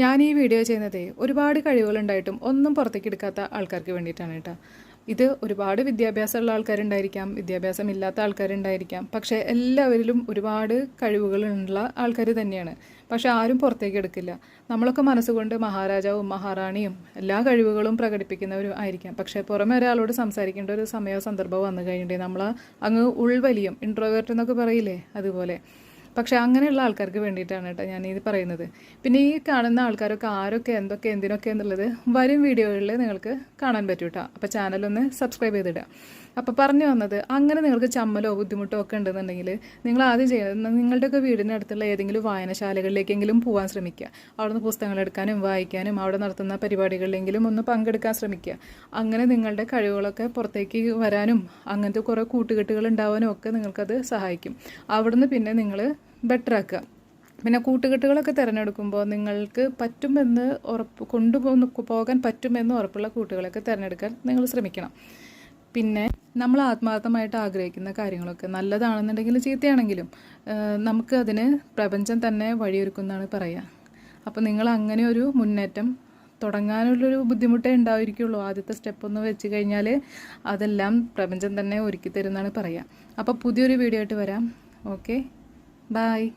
ഞാൻ ഈ വീഡിയോ ചെയ്യുന്നത് ഒരുപാട് കഴിവുകളുണ്ടായിട്ടും ഒന്നും പുറത്തേക്ക് എടുക്കാത്ത ആൾക്കാർക്ക് വേണ്ടിയിട്ടാണ് കേട്ടോ. ഇത് ഒരുപാട് വിദ്യാഭ്യാസമുള്ള ആൾക്കാരുണ്ടായിരിക്കാം വിദ്യാഭ്യാസം ഇല്ലാത്ത ആൾക്കാരുണ്ടായിരിക്കാം. പക്ഷേ എല്ലാവരിലും ഒരുപാട് കഴിവുകളുള്ള ആൾക്കാർ തന്നെയാണ്. പക്ഷെ ആരും പുറത്തേക്ക് എടുക്കില്ല. നമ്മളൊക്കെ മനസ്സുകൊണ്ട് മഹാരാജാവും മഹാറാണിയും എല്ലാ കഴിവുകളും പ്രകടിപ്പിക്കുന്നവരും ആയിരിക്കാം. പക്ഷേ പുറമെ ഒരാളോട് സംസാരിക്കേണ്ട ഒരു സമയമോ സന്ദർഭമോ വന്നു കഴിഞ്ഞിട്ടുണ്ടെങ്കിൽ നമ്മൾ അങ്ങ് ഉൾവലിയും ഇൻട്രോവേർട്ട് എന്നൊക്കെ പറയില്ലേ അതുപോലെ. പക്ഷെ അങ്ങനെയുള്ള ആൾക്കാർക്ക് വേണ്ടിയിട്ടാണ് കേട്ടോ ഞാൻ ഇത് പറയുന്നത്. പിന്നെ ഈ കാണുന്ന ആൾക്കാരൊക്കെ ആരൊക്കെ എന്തൊക്കെ എന്തിനൊക്കെ എന്നുള്ളത് വരും വീഡിയോകളിൽ നിങ്ങൾക്ക് കാണാൻ പറ്റും കേട്ടോ. അപ്പോൾ ചാനലൊന്ന് സബ്സ്ക്രൈബ് ചെയ്തിടുക. അപ്പോൾ പറഞ്ഞു വന്നത് അങ്ങനെ നിങ്ങൾക്ക് ചമ്മലോ ബുദ്ധിമുട്ടോ ഒക്കെ ഉണ്ടെന്നുണ്ടെങ്കിൽ നിങ്ങൾ ആദ്യം ചെയ്യുന്നത് നിങ്ങളുടെയൊക്കെ വീടിനടുത്തുള്ള ഏതെങ്കിലും വായനശാലകളിലേക്കെങ്കിലും പോകാൻ ശ്രമിക്കുക. അവിടുന്ന് പുസ്തകങ്ങൾ എടുക്കാനും വായിക്കാനും അവിടെ നടത്തുന്ന പരിപാടികളിലെങ്കിലും ഒന്ന് പങ്കെടുക്കാൻ ശ്രമിക്കുക. അങ്ങനെ നിങ്ങളുടെ കഴിവുകളൊക്കെ പുറത്തേക്ക് വരാനും അങ്ങനത്തെ കുറേ കൂട്ടുകെട്ടുകൾ ഉണ്ടാവാനും ഒക്കെ നിങ്ങൾക്കത് സഹായിക്കും. അവിടുന്ന് പിന്നെ നിങ്ങൾ ബെറ്റർ ആക്കുക. പിന്നെ കൂട്ടുകെട്ടുകളൊക്കെ തിരഞ്ഞെടുക്കുമ്പോൾ നിങ്ങൾക്ക് പറ്റുമെന്ന് ഉറപ്പ് കൊണ്ടുപോകുന്ന പോകാൻ പറ്റുമെന്ന് ഉറപ്പുള്ള കൂട്ടുകളൊക്കെ തിരഞ്ഞെടുക്കാൻ നിങ്ങൾ ശ്രമിക്കണം. പിന്നെ നമ്മൾ ആത്മാർത്ഥമായിട്ട് ആഗ്രഹിക്കുന്ന കാര്യങ്ങളൊക്കെ നല്ലതാണെന്നുണ്ടെങ്കിൽ ചീത്തയാണെങ്കിലും നമുക്ക് അതിന് പ്രപഞ്ചം തന്നെ വഴിയൊരുക്കുന്നതാണ് പറയുക. അപ്പോൾ നിങ്ങൾ അങ്ങനെ ഒരു മുന്നേറ്റം തുടങ്ങാനുള്ളൊരു ബുദ്ധിമുട്ടേ ഉണ്ടായിരിക്കുള്ളൂ. ആദ്യത്തെ സ്റ്റെപ്പ് ഒന്ന് വെച്ച് കഴിഞ്ഞാൽ അതെല്ലാം പ്രപഞ്ചം തന്നെ ഒരുക്കി തരുന്നതാണ് പറയുക. അപ്പോൾ പുതിയൊരു വീഡിയോ ആയിട്ട് വരാം. Okay Bye.